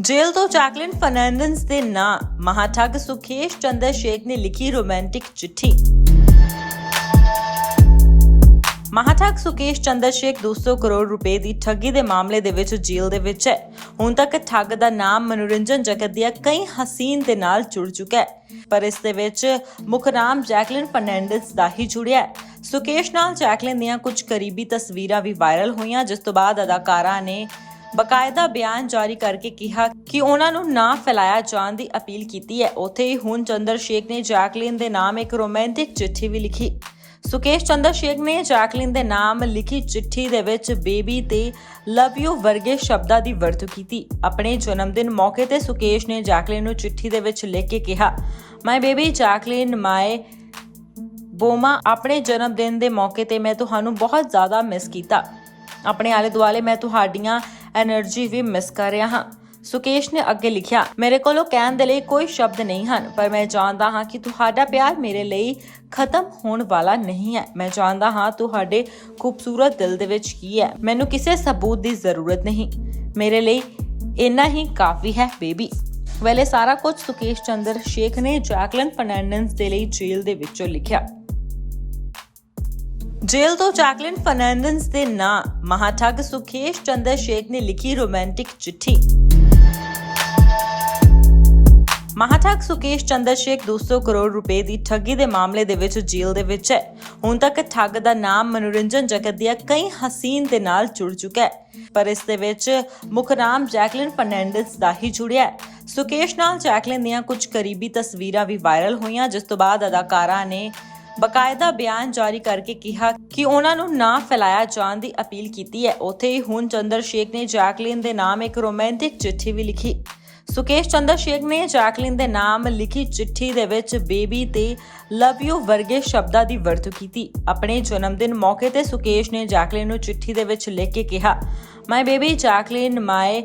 ਜੇਲ੍ਹ ਤੋਂ ਜੈਕਲਿਨ ਫਰਨਾਂਡਸ ਦੇ ਨਾਂ, ਮਹਾਠੱਗ ਸੁਖੇਸ਼ ਚੰਦਰ ਸ਼ੇਖ ਨੇ ਲਿਖੀ ਰੋਮਾਂਟਿਕ ਚਿੱਠੀ। ਮਹਾਠੱਗ ਸੁਕੇਸ਼ ਚੰਦਰ ਸ਼ੇਖ 200 ਕਰੋੜ ਰੁਪਏ ਦੀ ਠੱਗੀ ਦੇ ਮਾਮਲੇ ਦੇ ਵਿੱਚ ਜੇਲ੍ਹ ਦੇ ਵਿੱਚ ਹੈ। ਹੁਣ ਤੱਕ ਠੱਗ ਦਾ ਨਾਮ ਮਨੋਰੰਜਨ ਜਗਤ ਦੀਆਂ ਕਈ ਹਸੀਨ ਦੇ ਨਾਲ ਜੁੜ ਚੁੱਕਾ ਹੈ। ਪਰ ਇਸ ਦੇ ਵਿੱਚ ਮੁੱਖ ਨਾਮ ਜੈਕਲਿਨ ਫਰਨਾਂਡਸ ਦਾ ਹੀ ਜੁੜਿਆ ਹੈ। ਸੁਕੇਸ਼ ਨਾਲ ਜੈਕਲਿਨ ਦੀਆਂ ਕੁਝ ਕਰੀਬੀ ਤਸਵੀਰਾਂ ਵੀ ਵਾਇਰਲ ਹੋਈਆਂ, ਜਿਸ ਤੋਂ ਬਾਅਦ ਅਦਾਕਾਰਾ ਨੇ ਬਕਾਇਦਾ ਬਿਆਨ ਜਾਰੀ ਕਰਕੇ ਕਿਹਾ ਕਿ ਉਹਨਾਂ ਨੂੰ ਨਾ ਫੈਲਾਇਆ ਜਾਣ ਦੀ ਅਪੀਲ ਕੀਤੀ ਹੈ। ਉੱਥੇ ਹੀ ਹੁਣ ਚੰਦਰ ਸ਼ੇਖ ਨੇ ਜੈਕਲਿਨ ਦੇ ਨਾਮ ਇੱਕ ਰੋਮਾਂਟਿਕ ਚਿੱਠੀ ਵੀ ਲਿਖੀ। ਸੁਕੇਸ਼ ਚੰਦਰ ਸ਼ੇਖ ਨੇ ਜੈਕਲਿਨ ਦੇ ਨਾਮ ਲਿਖੀ ਚਿੱਠੀ ਦੇ ਵਿੱਚ ਬੇਬੀ ਤੇ ਲਵ ਯੂ ਵਰਗੇ ਸ਼ਬਦਾਂ ਦੀ ਵਰਤੋਂ ਕੀਤੀ। ਆਪਣੇ ਜਨਮ ਦਿਨ ਮੌਕੇ ਤੇ ਸੁਕੇਸ਼ ਨੇ ਜੈਕਲਿਨ ਨੂੰ ਚਿੱਠੀ ਦੇ ਵਿੱਚ ਲਿਖ ਕੇ ਕਿਹਾ ਮਾਈ ਬੇਬੀ ਜੈਕਲਿਨ ਮਾਈ ਬੋਮਾ, ਆਪਣੇ ਜਨਮ ਦਿਨ ਦੇ ਮੌਕੇ ਤੇ ਮੈਂ ਤੁਹਾਨੂੰ ਬਹੁਤ ਜ਼ਿਆਦਾ ਮਿਸ ਕੀਤਾ। ਆਪਣੇ ਆਲੇ ਦੁਆਲੇ ਮੈਂ ਤੁਹਾਡੀਆਂ એનર્ਜੀ ਵੀ ਮਿਸ ਕਰ ਰਿਹਾ ਹਾਂ ਸੁਕੇਸ਼ ਨੇ ਅੱਗੇ ਲਿਖਿਆ ਮੇਰੇ ਕੋਲੋਂ ਕਹਿਣ ਦੇ ਲਈ ਕੋਈ ਸ਼ਬਦ ਨਹੀਂ ਹਨ ਪਰ ਮੈਂ ਜਾਣਦਾ ਹਾਂ ਕਿ ਤੁਹਾਡਾ ਪਿਆਰ ਮੇਰੇ ਲਈ ਖਤਮ ਹੋਣ ਵਾਲਾ ਨਹੀਂ ਹੈ ਮੈਂ ਜਾਣਦਾ ਹਾਂ ਤੁਹਾਡੇ ਖੂਬਸੂਰਤ ਦਿਲ ਦੇ ਵਿੱਚ ਕੀ ਹੈ ਮੈਨੂੰ ਕਿਸੇ ਸਬੂਤ ਦੀ ਜ਼ਰੂਰਤ ਨਹੀਂ ਮੇਰੇ ਲਈ ਇੰਨਾ ਹੀ ਕਾਫੀ ਹੈ ਬੇਬੀ ਵੇਲੇ ਸਾਰਾ ਕੁਝ ਸੁਕੇਸ਼ ਚੰਦਰ ਸ਼ੇਖ ਨੇ ਜੈਕਲਨ ਫਰਨੈਂਡਸ ਦੇ ਲਈ ਜੇਲ੍ਹ ਦੇ ਵਿੱਚੋਂ ਲਿਖਿਆ ਜੇਲ੍ਹ ਤੋਂ ਜੈਕਲਿਨ ਫਰਨਾਂਡਸ ਦੇ ਨਾਂ, ਮਹਾਠੱਗ ਸੁਖੇਸ਼ ਚੰਦਰ ਸ਼ੇਖ ਨੇ ਲਿਖੀ ਰੋਮਾਂਟਿਕ ਚਿੱਠੀ। ਮਹਾਠੱਗ ਸੁਕੇਸ਼ ਚੰਦਰ ਸ਼ੇਖ 200 ਕਰੋੜ ਰੁਪਏ ਦੀ ਠੱਗੀ ਦੇ ਮਾਮਲੇ ਦੇ ਵਿੱਚ ਜੇਲ੍ਹ ਦੇ ਵਿੱਚ ਹੈ। ਹੁਣ ਤੱਕ ਠੱਗ ਦਾ ਨਾਮ ਮਨੋਰੰਜਨ ਜਗਤ ਦੀਆਂ ਕਈ ਹਸੀਨ ਦੇ ਨਾਲ ਜੁੜ ਚੁੱਕਾ ਹੈ। ਪਰ ਇਸ ਦੇ ਵਿੱਚ ਮੁੱਖ ਨਾਮ ਜੈਕਲਿਨ ਫਰਨਾਂਡਸ ਦਾ ਹੀ ਜੁੜਿਆ ਹੈ। ਸੁਕੇਸ਼ ਨਾਲ ਜੈਕਲਿਨ ਦੀਆਂ ਕੁਝ ਕਰੀਬੀ ਤਸਵੀਰਾਂ ਵੀ ਵਾਇਰਲ ਹੋਈਆਂ, ਜਿਸ ਤੋਂ ਬਾਅਦ ਅਦਾਕਾਰਾ ਨੇ ਬਕਾਇਦਾ ਬਿਆਨ ਜਾਰੀ ਕਰਕੇ ਕਿਹਾ ਕਿ ਉਹਨਾਂ ਨੂੰ ਨਾ ਫੈਲਾਇਆ ਜਾਣ ਦੀ ਅਪੀਲ ਕੀਤੀ ਹੈ। ਉੱਥੇ ਹੀ ਹੁਣ ਚੰਦਰ ਸ਼ੇਖ ਨੇ ਜੈਕਲਿਨ ਦੇ ਨਾਮ ਇੱਕ ਰੋਮਾਂਟਿਕ ਚਿੱਠੀ ਵੀ ਲਿਖੀ। ਸੁਕੇਸ਼ ਚੰਦਰ ਸ਼ੇਖ ਨੇ ਜੈਕਲਿਨ ਦੇ ਨਾਮ ਲਿਖੀ ਚਿੱਠੀ ਦੇ ਵਿੱਚ ਬੇਬੀ ਤੇ ਲਵ ਯੂ ਵਰਗੇ ਸ਼ਬਦਾਂ ਦੀ ਵਰਤੋਂ ਕੀਤੀ। ਆਪਣੇ ਜਨਮ ਦਿਨ ਮੌਕੇ ਤੇ ਸੁਕੇਸ਼ ਨੇ ਜੈਕਲਿਨ ਨੂੰ ਚਿੱਠੀ ਦੇ ਵਿੱਚ ਲਿਖ ਕੇ ਕਿਹਾ ਮਾਈ ਬੇਬੀ ਜੈਕਲਿਨ ਮਾਈ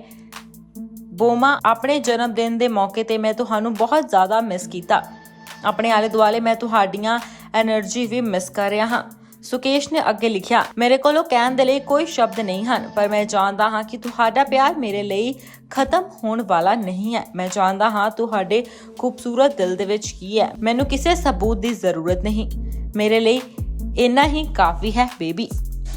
ਬੋਮਾ, ਆਪਣੇ ਜਨਮ ਦਿਨ ਦੇ ਮੌਕੇ ਤੇ ਮੈਂ ਤੁਹਾਨੂੰ ਬਹੁਤ ਜ਼ਿਆਦਾ ਮਿਸ ਕੀਤਾ। ਆਪਣੇ ਆਲੇ ਦੁਆਲੇ ਮੈਂ ਤੁਹਾਡੀਆਂ એનર્ਜੀ ਵੀ ਮਿਸ ਕਰ ਰਿਹਾ ਹਾਂ। ਸੁਕੇਸ਼ ਨੇ ਅੱਗੇ ਲਿਖਿਆ, ਮੇਰੇ ਕੋਲੋਂ ਕਹਿਣ ਦੇ ਲਈ ਕੋਈ ਸ਼ਬਦ ਨਹੀਂ ਹਨ, ਪਰ ਮੈਂ ਜਾਣਦਾ ਹਾਂ ਕਿ ਤੁਹਾਡਾ ਪਿਆਰ ਮੇਰੇ ਲਈ ਖਤਮ ਹੋਣ ਵਾਲਾ ਨਹੀਂ ਹੈ। ਮੈਂ ਜਾਣਦਾ ਹਾਂ ਤੁਹਾਡੇ ਖੂਬਸੂਰਤ ਦਿਲ ਦੇ ਵਿੱਚ ਕੀ ਹੈ। ਮੈਨੂੰ ਕਿਸੇ ਸਬੂਤ ਦੀ ਜ਼ਰੂਰਤ ਨਹੀਂ। ਮੇਰੇ ਲਈ ਇੰਨਾ ਹੀ ਕਾਫੀ ਹੈ, ਬੇਬੀ।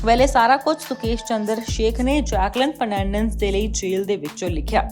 ਵੇਲੇ ਸਾਰਾ ਕੁਝ ਸੁਕੇਸ਼ ਚੰਦਰ ਸ਼ੇਖ ਨੇ ਜੈਕਲਨ ਫਰਨੈਂਡਸ ਦੇ ਲਈ ਜੇਲ੍ਹ ਦੇ ਵਿੱਚੋਂ ਲਿਖਿਆ।